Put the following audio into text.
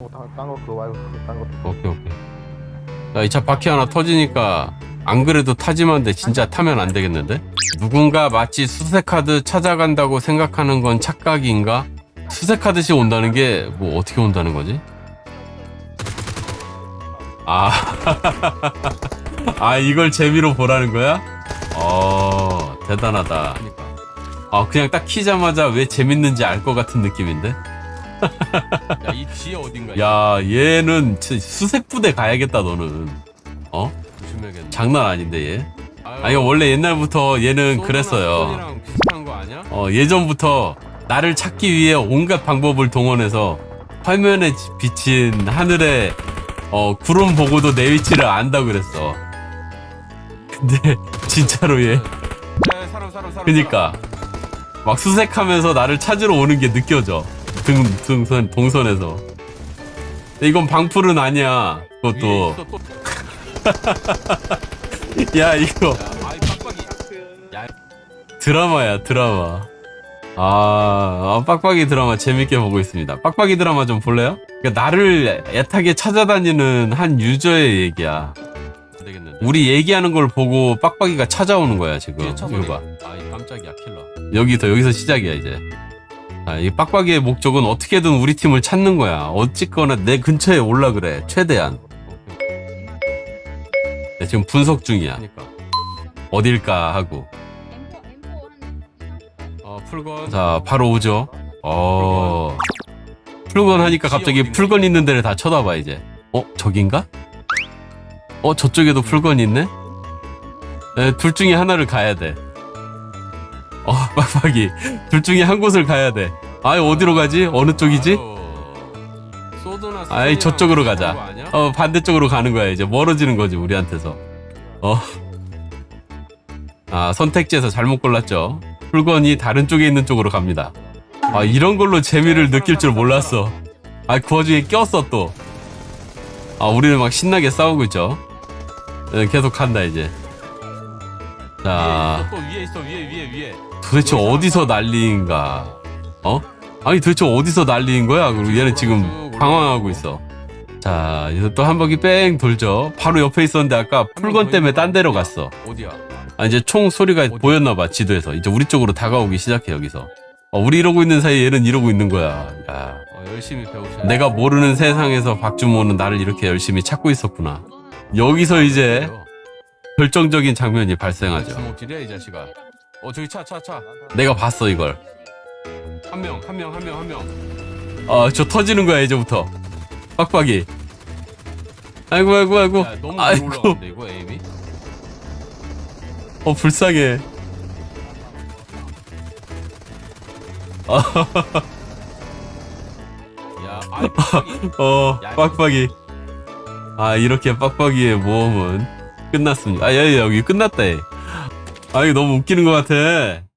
뭐, 딴, 딴거 그거 말고 딴 거. 오케이 오케이. 자이차 바퀴 하나 터지니까 안 그래도 타지만데 진짜 타면 안 되겠는데? 누군가 마치 수색하듯 찾아간다고 생각하는 건 착각인가? 수색하듯이 온다는 게 뭐 어떻게 온다는 거지? 아, 아 이걸 재미로 보라는 거야? 어 대단하다. 아 그냥 딱 키자마자 왜 재밌는지 알 것 같은 느낌인데 야, 이 뒤에 어딘가. 야, 얘는 진짜 수색부대 가야겠다, 너는. 어? 조심해야겠네. 장난 아닌데, 얘. 아니, 원래 옛날부터 얘는 그랬어요. 비슷한 거 아니야? 어, 예전부터 나를 찾기 위해 온갖 방법을 동원해서 화면에 비친 하늘에 어, 구름 보고도 내 위치를 안다고 그랬어. 근데 진짜로 얘. 그니까 막 수색하면서 나를 찾으러 오는 게 느껴져. 등, 등선, 동선에서. 근데 이건 방풀은 아니야. 그것도. 야, 이거. 드라마야, 드라마. 아, 아, 빡빡이 드라마 재밌게 보고 있습니다. 빡빡이 드라마 좀 볼래요? 그러니까 나를 애타게 찾아다니는 한 유저의 얘기야. 우리 얘기하는 걸 보고 빡빡이가 찾아오는 거야, 지금. 이거 봐. 아, 이 깜짝이야, 킬러. 여기서, 여기서 시작이야, 이제. 아, 이 빡빡이의 목적은 어떻게든 우리 팀을 찾는 거야. 어찌거나 내 근처에 올라 그래. 최대한. 네, 지금 분석 중이야. 어딜까 하고. 어, 풀건. 자, 바로 오죠. 어. 풀건 하니까 갑자기 풀건 있는 데를 다 쳐다봐, 이제. 어, 저긴가? 어, 저쪽에도 풀건 있네? 네, 둘 중에 하나를 가야 돼. 어, 빡빡이. 둘 중에 한 곳을 가야 돼. 아이, 어디로 가지? 어느 쪽이지? 아이, 저쪽으로 가자. 어, 반대쪽으로 가는 거야, 이제. 멀어지는 거지, 우리한테서. 어. 아, 선택지에서 잘못 골랐죠. 풀건이 다른 쪽에 있는 쪽으로 갑니다. 아, 이런 걸로 재미를 느낄 줄 몰랐어. 아, 그 와중에 꼈어, 또. 아, 우리는 막 신나게 싸우고 있죠. 네, 계속 간다, 이제. 자. 또 위에 있어 위에 위에 위에 도대체 어디서 난리인가? 어? 아니 도대체 어디서 난리인 거야? 그리고 얘는 지금 방황하고 있어. 자, 이제 또 한 바퀴 뺑 돌죠. 바로 옆에 있었는데 아까 풀건 때문에 딴 데로 갔어. 어디야 아, 이제 총 소리가 보였나 봐, 지도에서. 이제 우리 쪽으로 다가오기 시작해, 여기서. 어, 우리 이러고 있는 사이에 얘는 이러고 있는 거야. 야, 어, 열심히 배우셔야 내가 모르는 세상에서 박주모는 나를 이렇게 열심히 찾고 있었구나. 여기서 이제 결정적인 장면이 발생하죠. 주먹질이야 이 자식아 어 저기 차 차차한 명 내가 봤어, 이걸. 한명 한 명 한 명 아, 저 터지는 거야, 이제부터. 빡빡이. 아이고, 아이고, 아이고. 야, 너무 위로 아이고. 올라가는데 이거 에임이 어, 불쌍해. 야 아이 빡빡이. 어, 야, 빡빡이. 아, 이렇게 빡빡이의 모험은 끝났습니다. 아, 야, 야, 여기 끝났다, 얘. 아, 이거 너무 웃기는 것 같아.